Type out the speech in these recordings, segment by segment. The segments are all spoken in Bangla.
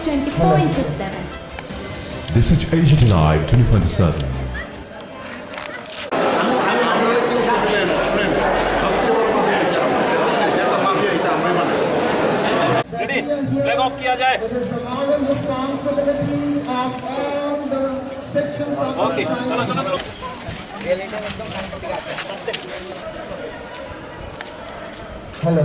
24 into 7. This is AGT Live 2027. Ready flag off किया जाए It is the moral responsibility of all the sections of okay चलो चलो चलो Hello.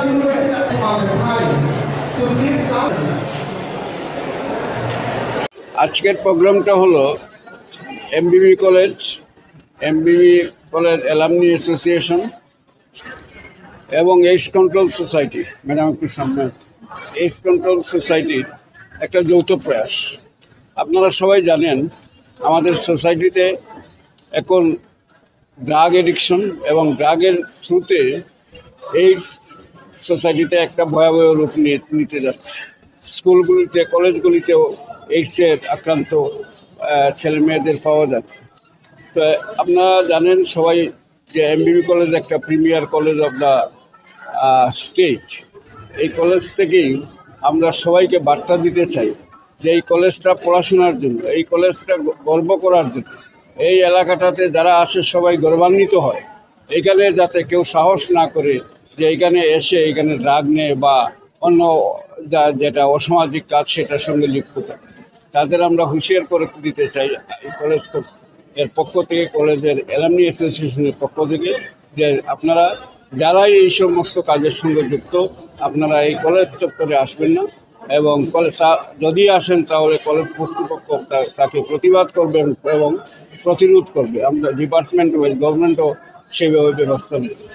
আজকের প্রোগ্রামটা হলো MBB college MBB college alumni association এবং এইডস কন্ট্রোল সোসাইটি ম্যাডাম, একটু সামনে। এইডস কন্ট্রোল সোসাইটির একটা যৌথ প্রয়াস। আপনারা সবাই জানেন, আমাদের সোসাইটিতে এখন ড্রাগ এডিকশন এবং ড্রাগের থ্রুতে এইডস সোসাইটিতে একটা ভয়াবহ রূপ নিতে যাচ্ছে। স্কুলগুলিতে, কলেজগুলিতেও এইডসের আক্রান্ত ছেলে মেয়েদের পাওয়া যাচ্ছে। তো, আপনারা জানেন সবাই যে এমবিবি কলেজ একটা premier college of the state. এই কলেজ থেকেই আমরা সবাইকে বার্তা দিতে চাই যে এই কলেজটা পড়াশোনার জন্য, এই কলেজটা গর্ব করার জন্য। এই এলাকাটাতে যারা আসে সবাই গৌরবান্বিত হয়। এখানে যাতে কেউ সাহস না করে যে এখানে এসে এখানে ড্রাগ নেয় বা অন্য যা যেটা অসামাজিক কাজ সেটার সঙ্গে লিপ্ত থাকে। তাদের আমরা হুঁশিয়ার করে দিতে চাই কলেজের পক্ষ থেকে কলেজের অ্যালামনি অ্যাসোসিয়েশনের পক্ষ থেকে যে আপনারা যারাই এই সমস্ত কাজের সঙ্গে যুক্ত, আপনারা এই কলেজ চত্বরে আসবেন না এবং কলেজ যদি আসেন তাহলে কলেজ কর্তৃপক্ষ তাকে প্রতিবাদ করবেন এবং প্রতিরোধ করবে। আমরা ডিপার্টমেন্ট ওয়াইজ গভর্নমেন্টও সেভাবে ব্যবস্থা নেবে।